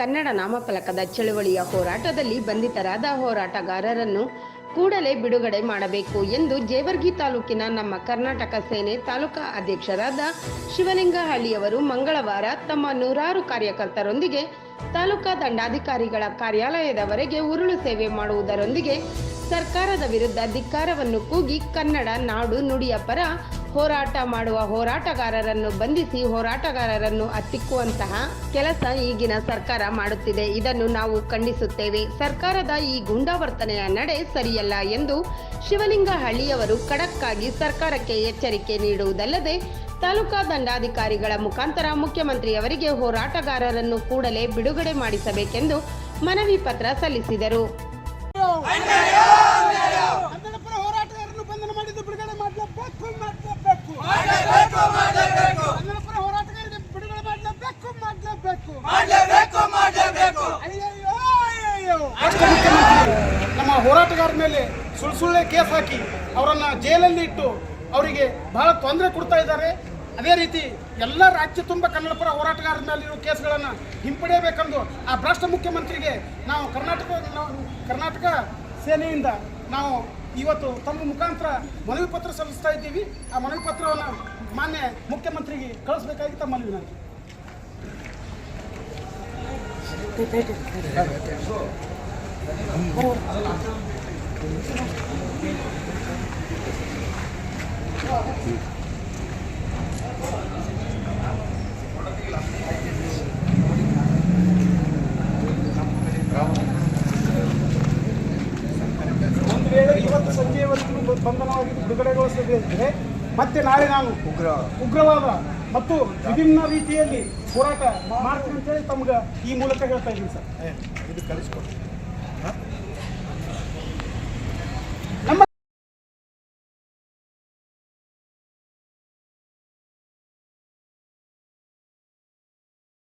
ಕನ್ನಡ ನಾಮಫಲಕದ ಚಳುವಳಿಯ ಹೋರಾಟದಲ್ಲಿ ಬಂಧಿತರಾದ ಹೋರಾಟಗಾರರನ್ನು ಕೂಡಲೇ ಬಿಡುಗಡೆ ಮಾಡಬೇಕು ಎಂದು ಜೇವರ್ಗಿ ತಾಲೂಕಿನ ನಮ್ಮ ಕರ್ನಾಟಕ ಸೇನೆ ತಾಲೂಕಾ ಅಧ್ಯಕ್ಷರಾದ ಶಿವಲಿಂಗಹಳ್ಳಿಯವರು ಮಂಗಳವಾರ ತಮ್ಮ ನೂರಾರು ಕಾರ್ಯಕರ್ತರೊಂದಿಗೆ ತಾಲೂಕಾ ದಂಡಾಧಿಕಾರಿಗಳ ಕಾರ್ಯಾಲಯದವರೆಗೆ ಉರುಳು ಸೇವೆ ಮಾಡುವುದರೊಂದಿಗೆ ಸರ್ಕಾರದ ವಿರುದ್ಧ ಧಿಕ್ಕಾರವನ್ನು ಕೂಗಿ ಕನ್ನಡ ನಾಡು ನುಡಿಯ ಪರ ಹೋರಾಟ ಮಾಡುವ ಹೋರಾಟಗಾರರನ್ನು ಬಂಧಿಸಿ ಹೋರಾಟಗಾರರನ್ನು ಅತ್ತಿಕ್ಕುವಂತಹ ಕೆಲಸ ಈಗಿನ ಸರ್ಕಾರ ಮಾಡುತ್ತಿದೆ. ಇದನ್ನು ನಾವು ಖಂಡಿಸುತ್ತೇವೆ. ಸರ್ಕಾರದ ಈ ಗೂಂಡಾವರ್ತನೆಯ ನಡೆ ಸರಿಯಲ್ಲ ಎಂದು ಶಿವಲಿಂಗಹಳ್ಳಿಯವರು ಖಡಕ್ಕಾಗಿ ಸರ್ಕಾರಕ್ಕೆ ಎಚ್ಚರಿಕೆ ನೀಡುವುದಲ್ಲದೆ ತಾಲೂಕಾ ದಂಡಾಧಿಕಾರಿಗಳ ಮುಖಾಂತರ ಮುಖ್ಯಮಂತ್ರಿಯವರಿಗೆ ಹೋರಾಟಗಾರರನ್ನು ಕೂಡಲೇ ಬಿಡುಗಡೆ ಮಾಡಿಸಬೇಕೆಂದು ಮನವಿ ಪತ್ರ ಸಲ್ಲಿಸಿದರು ಕನ್ನಡ ಪರ ಹೋರಾಟಗಾರರನ್ನು ಬಂಧನ ಮಾಡಿದ್ದು ಬಿಡುಗಡೆ ಮಾಡಲೇಬೇಕು ಮಾಡಲೇಬೇಕು ಕನ್ನಡ ಪರ ಹೋರಾಟಗಾರರಿಗೆ ಬಿಡುಗಡೆ ಮಾಡಲೇಬೇಕು ಮಾಡಲೇಬೇಕು ಅಯ್ಯಯ್ಯೋ ಅಯ್ಯಯ್ಯೋ ನಮ್ಮ ಹೋರಾಟಗಾರರ ಮೇಲೆ ಸುಳ್ಳು ಸುಳ್ಳೆ ಕೇಸ್ ಹಾಕಿ ಅವರನ್ನು ಜೈಲಲ್ಲಿ ಇಟ್ಟು ಅವರಿಗೆ ಬಹಳ ತೊಂದರೆ ಕೊಡ್ತಾ ಇದ್ದಾರೆ. ಅದೇ ರೀತಿ ಎಲ್ಲ ರಾಜ್ಯ ತುಂಬ ಕನ್ನಡ ಹೋರಾಟಗಾರರ ಹೋರಾಟಗಾರರ ಇರುವ ಕೇಸ್ಗಳನ್ನು ಹಿಂಪಡೆಯಬೇಕೆಂದು ಆ ಭ್ರಷ್ಟ ಮುಖ್ಯಮಂತ್ರಿಗೆ ನಾವು ಕರ್ನಾಟಕ ಕರ್ನಾಟಕ ಸೇನೆಯಿಂದ ನಾವು ಇವತ್ತು ತಮ್ಮ ಮುಖಾಂತರ ಮನವಿ ಪತ್ರ ಸಲ್ಲಿಸ್ತಾ ಇದ್ದೀವಿ. ಆ ಮನವಿ ಪತ್ರವನ್ನು ಮಾನ್ಯ ಮುಖ್ಯಮಂತ್ರಿಗೆ ಕಳಿಸ್ಬೇಕಾಗಿ ತಮ್ಮ ಮನವಿ ವೇಳೆ ಇವತ್ತು ಸಂಜೆಯವರೆಗೂ ಬಂಧನವಾಗಿದ್ದು ಬಿಡುಗಡೆಗೊಳಿಸದಿದ್ದರೆ ಮತ್ತೆ ನಾಳೆ ನಾನು ಉಗ್ರ. ಉಗ್ರವಾದ ಮತ್ತು ವಿಭಿನ್ನ ರೀತಿಯಲ್ಲಿ ಹೋರಾಟ ಮಾಡ್ತೀನಿ ಅಂತೇಳಿ ತಮ್ಗೆ ಈ ಮೂಲಕ ಹೇಳ್ತಾ ಇದ್ದೀನಿ ಸರ್. ಇದು ಕಳಿಸ್ಕೊಡಿ. আমরা